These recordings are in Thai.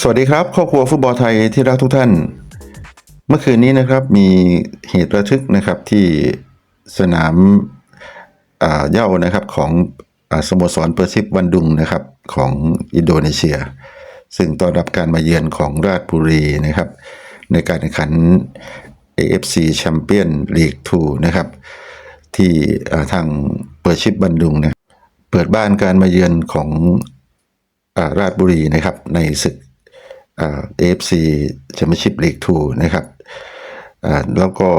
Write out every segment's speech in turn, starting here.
สวัสดีครับครอบครัวฟุตบอลไทยที่รักทุกท่าน เมื่อคืนนี้นะครับมีเหตุระทึกนะครับที่สนามอ่าเย้านะครับของอาสโมสรเปอร์ซิปวันดุงนะครับของอินโดนีเซีย ซึ่งต้อนรับการมาเยือนของราชบุรีนะครับในการแข่งขัน AFC Champion League 2นะครับที่ทางเปอร์ชิปบันดุงเนี่ยเปิดบ้านการมาเยือนของอราชบุรีนะครับในศึก เอ่า AFC Championship League 2นะครับแล้วก็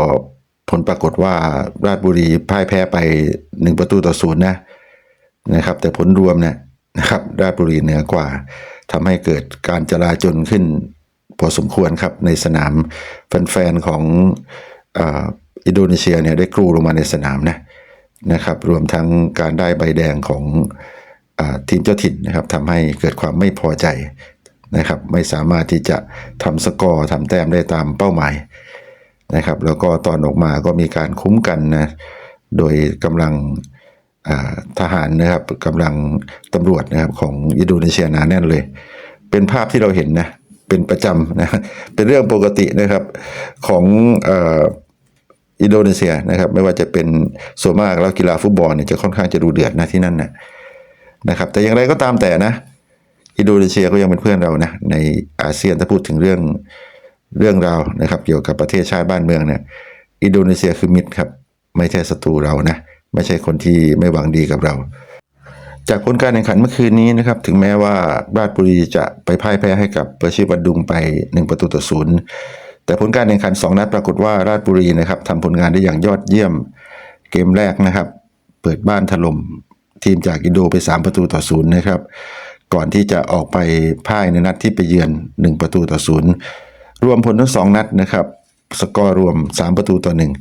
ผลปรากฏว่าราชบุรีพ่ายแพ้ไป 1 ประตูต่อศูนย์นะนะครับ แต่ผลรวมเนี่ยนะครับ ราชบุรีเหนือกว่าทำให้เกิดการจลาจลขึ้น พอสมควรครับในสนามแฟนๆของอ,อินโดนีเซียเนี่ยได้กรูลงมาในสนามนะนะครับ รวมทั้งการได้ใบแดงของอทีมเจ้าถิ่นนะครับทำให้เกิดความไม่พอใจ นะครับไม่สามารถที่จะทำสกอร์ทำแต้มได้ตามเป้าหมายนะครับแล้วก็ตอนออกมาก็มีการคุ้มกันนะโดยกำลังทหารนะครับกำลังตำรวจนะครับของอินโดนีเซียหนาแน่นเลย เป็นภาพที่เราเห็นนะเป็นประจำนะเป็นเรื่องปกตินะครับของอินโดนีเซียนะครับไม่ว่าจะเป็นส่วนมากแล้วกีฬาฟุตบอลเนี่ยจะค่อนข้างจะดูเดือดนะที่นั่นนะนะครับแต่อย่างไรก็ตามแต่นะ อินโดนีเซียก็ยังเป็นเพื่อนเรานะในอาเซียนถ้าพูดถึงเรื่องเรื่องราวนะครับ เกี่ยวกับประเทศชาติบ้านเมืองเนี่ยอินโดนีเซียคือมิตรครับ ไม่ใช่ศัตรูเรานะไม่ใช่คนที่ไม่หวังดีกับเรา จากผลการแข่งขันเมื่อคืนนี้นะครับ ถึงแม้ว่าราชบุรีจะไปพ่ายแพ้ให้กับเปอร์ชิบันดุงไป 1 ประตูต่อศูนย์แต่ผลการแข่งขัน 2 นัดปรากฏว่าราชบุรีนะครับทำผลงานได้อย่างยอดเยี่ยมเกมแรกนะครับ เปิดบ้านถล่มทีมจากอินโดไป 3 ประตูต่อศูนย์นะครับ ก่อนที่จะออกไปพ่ายในนัดที่ไปเยือน 1 ประตูต่อศูนย์รวมผลทั้งสองนัดนะครับ สกอร์รวม 3 ประตูต่อหนึ่ง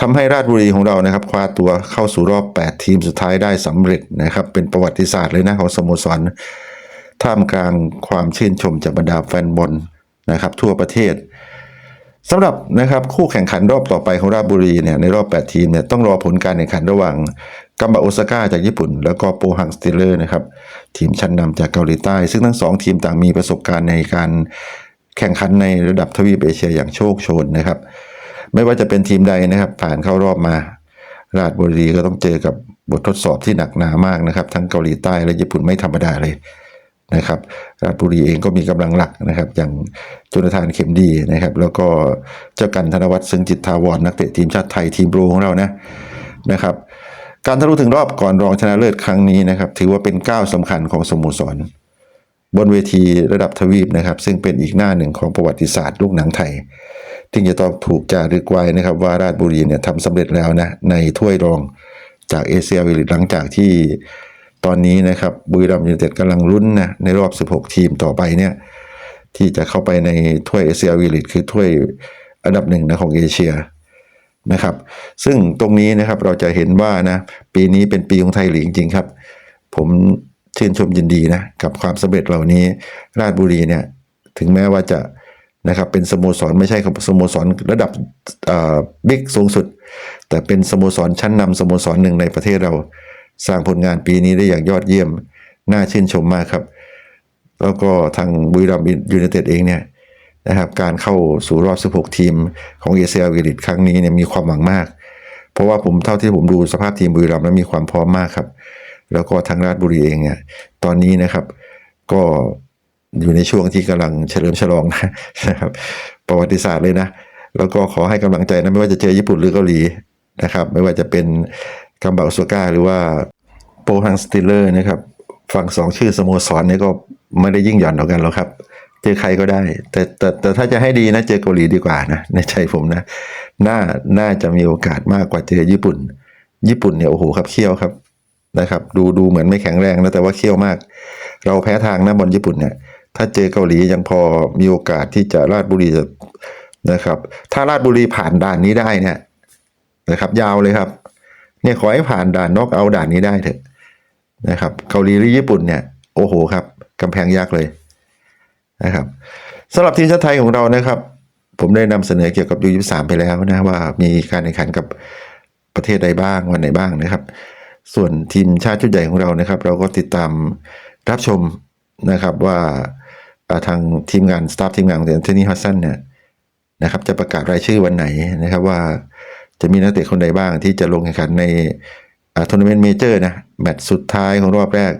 ทำให้ราชบุรีของเรานะครับคว้าตัวเข้าสู่รอบ 8 ทีมสุดท้ายได้สำเร็จนะครับ เป็นประวัติศาสตร์เลยนะของสโมสรท่ามกลางความชื่นชมจากบรรดาแฟนบอลนะครับ ทั่วประเทศ สำหรับนะครับคู่แข่งขันรอบต่อไปของราชบุรีเนี่ยในรอบ 8 ทีมเนี่ยต้องรอผลการแข่งขันระหว่างกัมบะโอซาก้าจากญี่ปุ่น แล้วก็โปฮังสติเลอร์นะครับทีมชั้นนำจากเกาหลีใต้ ซึ่งทั้งสองทีมต่างมีประสบการณ์ในการแข่งขันในระดับทวีปเอเชียอย่างโชคโชนนะครับ ไม่ว่าจะเป็นทีมใดนะครับผ่านเข้ารอบมา ราชบุรีก็ต้องเจอกับบททดสอบที่หนักหนามากนะครับ ทั้งเกาหลีใต้และญี่ปุ่นไม่ธรรมดาเลย นะครับราชบุรีเองก็มีกำลังหลักนะครับ อย่างจุนทานเข็มดีนะครับ แล้วก็เจ้ากันธนวัฒน์ซึ่งจิตทาวรนักเตะทีมชาติไทยทีมโปรของเรานะนะครับ การทะลุถึงรอบก่อนรองชนะเลิศครั้งนี้นะครับ ถือว่าเป็นก้าวสำคัญของสโมสร บนเวทีระดับทวีปนะครับ ซึ่งเป็นอีกหน้าหนึ่งของประวัติศาสตร์ลูกหนังไทยที่จะต้องถูกจารึกไว้นะครับ ว่าราชบุรีเนี่ยทำสำเร็จแล้วนะในถ้วยรองจากเอเชียวิลิตหลังจากที่ ตอนนี้นะครับบุรีรัมย์ยูไนเต็ดกำลังลุ้นนะในรอบ 16 ทีมต่อไปเนี่ยที่จะเข้าไปในถ้วยเอเชียวิลิตคือถ้วยอันดับหนึ่งนะของเอเชียนะครับ ซึ่งตรงนี้นะครับเราจะเห็นว่านะปีนี้เป็นปีของไทยลีกจริงๆครับ ผมชื่นชมยินดีนะกับความสำเร็จเหล่านี้ราชบุรีเนี่ยถึงแม้ว่าจะนะครับเป็นสโมสรไม่ใช่สโมสรระดับบิ๊กสูงสุด แต่เป็นสโมสรชั้นนำสโมสรหนึ่งในประเทศเรา สร้างผลงานปีนี้ได้อย่างยอดเยี่ยม น่าชื่นชมมากครับ แล้วก็ทางบุรีรัมย์ยูไนเต็ดเองเนี่ยนะครับการเข้าสู่รอบ 16 ทีมของเอเชียวิลิตครั้งนี้เนี่ยมีความหวังมาก เพราะว่าผมเท่าที่ผมดูสภาพทีมบุรีรัมย์แล้วมีความพร้อมมากครับ แล้วก็ทางราชบุรีเองเนี่ยตอนนี้นะครับก็อยู่ในช่วงที่กำลังเฉลิมฉลองนะครับ ประวัติศาสตร์เลยนะ แล้วก็ขอให้กำลังใจนะไม่ว่าจะเจอญี่ปุ่นหรือเกาหลีนะครับ ไม่ว่าจะเป็น กัมบาโซก้าหรือว่าโปฮังสติลเลอร์นะครับ ฝั่งสองชื่อสโมสรเนี่ยก็ไม่ได้ยิ่งหย่อนต่อกันหรอกครับ เจอใครก็ได้ แต่แต่แต่ถ้าจะให้ดีนะเจอเกาหลีดีกว่านะในใจผมนะ น่าน่าจะมีโอกาสมากกว่าเจอญี่ปุ่น ญี่ปุ่นเนี่ยโอ้โหครับเขี้ยวครับนะครับ ดูดูเหมือนไม่แข็งแรงนะแต่ว่าเขี้ยวมาก เราแพ้ทางนะบอลญี่ปุ่นเนี่ยถ้าเจอเกาหลียังพอมีโอกาสที่จะราชบุรีจะนะครับ ถ้าราชบุรีผ่านด่านนี้ได้เนี่ยนะครับ ยาวเลยครับ เนี่ยขอให้ผ่านด่านนอกเอาด่านนี้ได้เถอะนะครับเกาหลีหรือญี่ปุ่นเนี่ยโอ้โหครับกำแพงยักษ์เลยนะครับสำหรับทีมชาติไทยของเรานะครับ ผมได้นำเสนอเกี่ยวกับยูยีสามไปแล้วนะว่ามีการแข่งขันกับประเทศใดบ้างวันไหนบ้างนะครับ ส่วนทีมชาติชุดใหญ่ของเรานะครับ เราก็ติดตามรับชมนะครับว่าทางทีมงานสตาฟทีมงานของแอนนีฮัสซันเนี่ยนะครับจะประกาศรายชื่อวันไหนนะครับว่า จะมีนักเตะคนใดบ้างที่จะลงแข่งขันในอาทัวร์นาเมนต์เมเจอร์นะแมตช์สุดท้ายของรอบแรก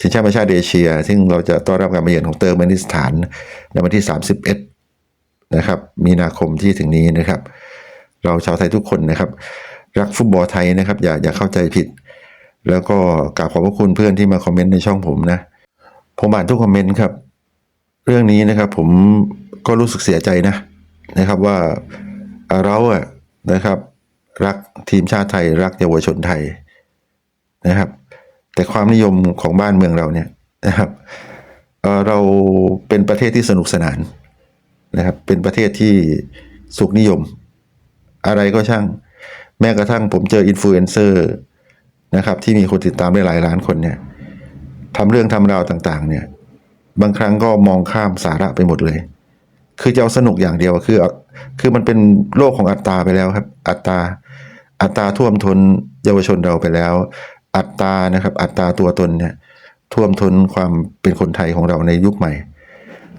ชิงแชมป์ชาติเอเชีย ซึ่งเราจะต้อนรับการมาเยือนของเติร์กเมนิสถานในวันที่ 31 นะครับ มีนาคมที่ถึงนี้นะครับ เราชาวไทยทุกคนนะครับ รักฟุตบอลไทยนะครับ อย่าอย่าเข้าใจผิด แล้วก็กราบขอบพระคุณเพื่อนที่มาคอมเมนต์ในช่องผมนะผมอ่านทุกคอมเมนต์ครับ เรื่องนี้นะครับผมก็รู้สึกเสียใจนะนะครับว่าเราอะ นะครับ รักทีมชาติไทย รักเยาวชนไทยนะครับ แต่ความนิยมของบ้านเมืองเราเนี่ยนะครับเเราเป็นประเทศที่สนุกสนานนะครับ เป็นประเทศที่สุขนิยม อะไรก็ช่าง แม้กระทั่งผมเจออินฟลูเอนเซอร์นะครับที่มีคนติดตามได้หลายล้านคนเนี่ยทำเรื่องทำราวต่างๆ เนี่ย บางครั้งก็มองข้ามสาระไปหมดเลย คือจะเอาสนุกอย่างเดียวคือเอาคือมันเป็นโลกของอัตตราไปแล้วครับ อัตตราอัตราท่วมทนเยาวชนเราไปแล้ว อัตตรานะครับ อัตราตัวตนเนี่ยท่วมทนความเป็นคนไทยของเราในยุคใหม่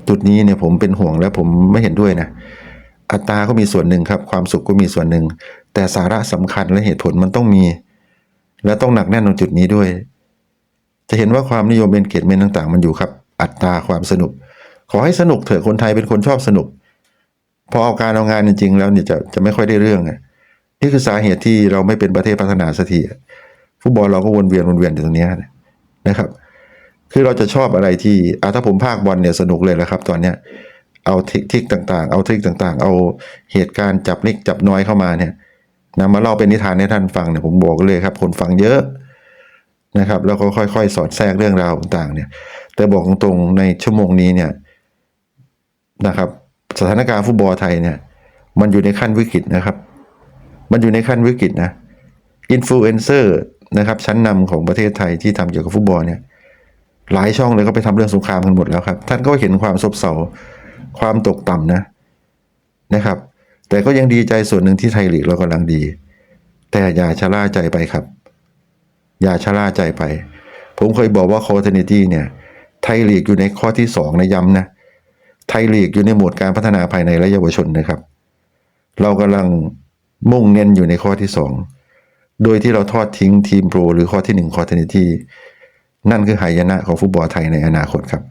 จุดนี้เนี่ยผมเป็นห่วงและผมไม่เห็นด้วยนะอัตราก็มีส่วนหนึ่งครับ ความสุขก็มีส่วนหนึ่ง แต่สาระสำคัญและเหตุผลมันต้องมี และต้องหนักแน่นตรงจุดนี้ด้วย จะเห็นว่าความนิยมเอนเกจเมนต่าง ๆ มันอยู่ครับ อัตราความสนุก ขอให้สนุกเถอะคนไทยเป็นคนชอบสนุก พอเอาการเอางานจริงๆแล้วเนี่ยจะจะไม่ค่อยได้เรื่องอะนี่คือสาเหตุที่เราไม่เป็นประเทศพัฒนาสักทีฟุตบอลเราก็วนเวียนวนเวียนอยู่ตรงนี้นะครับ คือเราจะชอบอะไรที่อะถ้าผมภาคบอลเนี่ยสนุกเลยแหละครับ ตอนเนี้ยเอาทิคติคต่างๆ เอาทริคต่างๆ เอาเหตุการณ์จับเล็กจับน้อยเข้ามาเนี่ยนะมาเล่าเป็นนิทานให้ท่านฟังเนี่ยผมบอกเลยครับ คนฟังเยอะนะครับ แล้วก็ค่อยๆ สอดแทรกเรื่องราวต่างๆ เนี่ย แต่บอกตรงๆในชั่วโมงนี้เนี่ย นะครับ สถานการณ์ฟุตบอลไทยเนี่ย มันอยู่ในขั้นวิกฤตนะครับ มันอยู่ในขั้นวิกฤตนะอินฟลูเอนเซอร์นะครับชั้นนำของประเทศไทยที่ทำเกี่ยวกับฟุตบอลเนี่ย หลายช่องเลยก็ไปทำเรื่องสงครามกันหมดแล้วครับ ท่านก็เห็นความซบเซาความตกต่ำนะนะครับ แต่ก็ยังดีใจส่วนหนึ่งที่ไทยลีกเรากำลังดี แต่อย่าชะล่าใจไปครับ อย่าชะล่าใจไป ผมเคยบอกว่า continuity เนี่ย ไทยลีกอยู่ในข้อที่สองนะย้ำนะ ยลีกอยู่ในโหมดการพัฒนาภายในและเยาวชนนะครับ เรากำลังมุ่งเน้นอยู่ในข้อที่สองโดยที่เราทอดทิ้งทีมโปรหรือข้อที่หนึ่ง continuity นั่นคือหายนะของฟุตบอลไทยในอนาคตครับ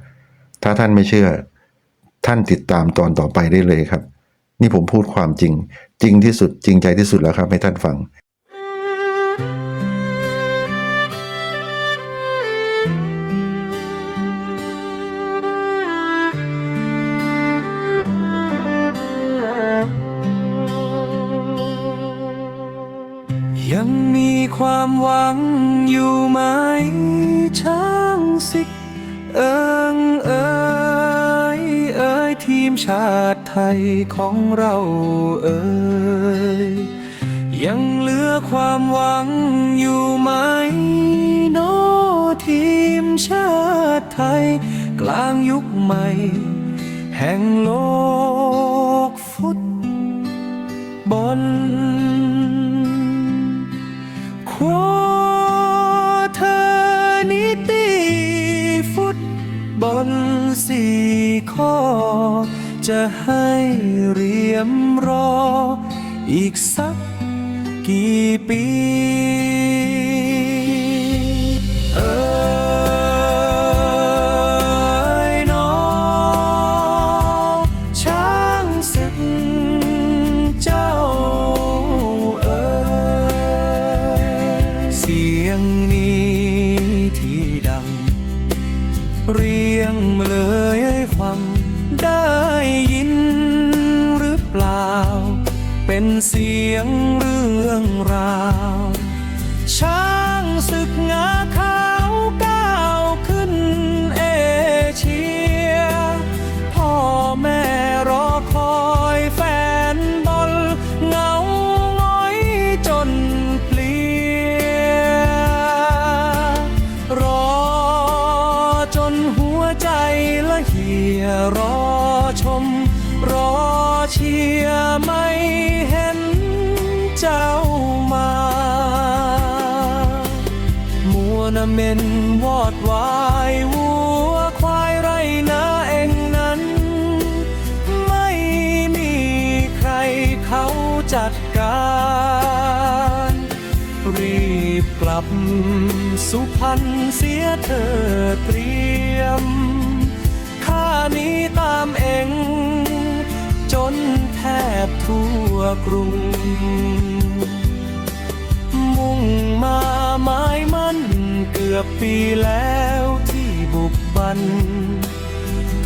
ถ้าท่านไม่เชื่อท่านติดตามตอนต่อไปได้เลยครับ นี่ผมพูดความจริง จริงที่สุดจริงใจที่สุดแล้วครับให้ท่านฟังังอยู่ไหมช้างสิกเอิงเอยเอยทีมชาติไทยของเราเอยยังเหลือความหวังอยู่ไหมโนอทีมชาติไทย กลางยุคใหม่ แห่งโลกฟุตบอล จะให้เรียมรอ อีกสักกี่ปี ได้ยินหรือเปล่า เป็นเสียงเรื่องราว ช้างศึกงา จัดการรีบกลับสุพรรณเสียเธอเตรียมข้านี้ตามเองจนแทบทั่วกรุง มุ่งมาไมา้มันเกือบปีแล้วที่บุกบัน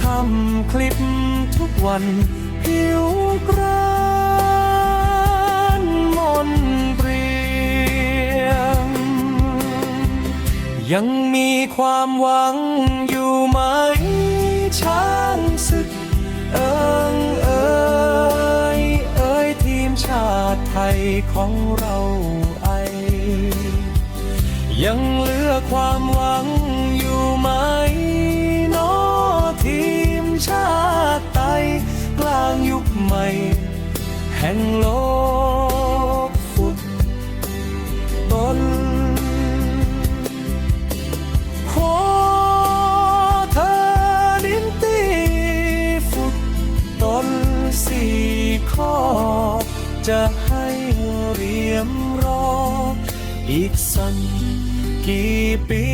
ทำคลิปทุกวันผิวกรา ยังมีความหวังอยู่ไหมช้างศึก เอิงเอยเอยทีมชาติไทยของเราไอ ยังเหลือความหวังอยู่ไหมนอทีมชาติไทยกลางยุคใหม่ แห่งโลก เรี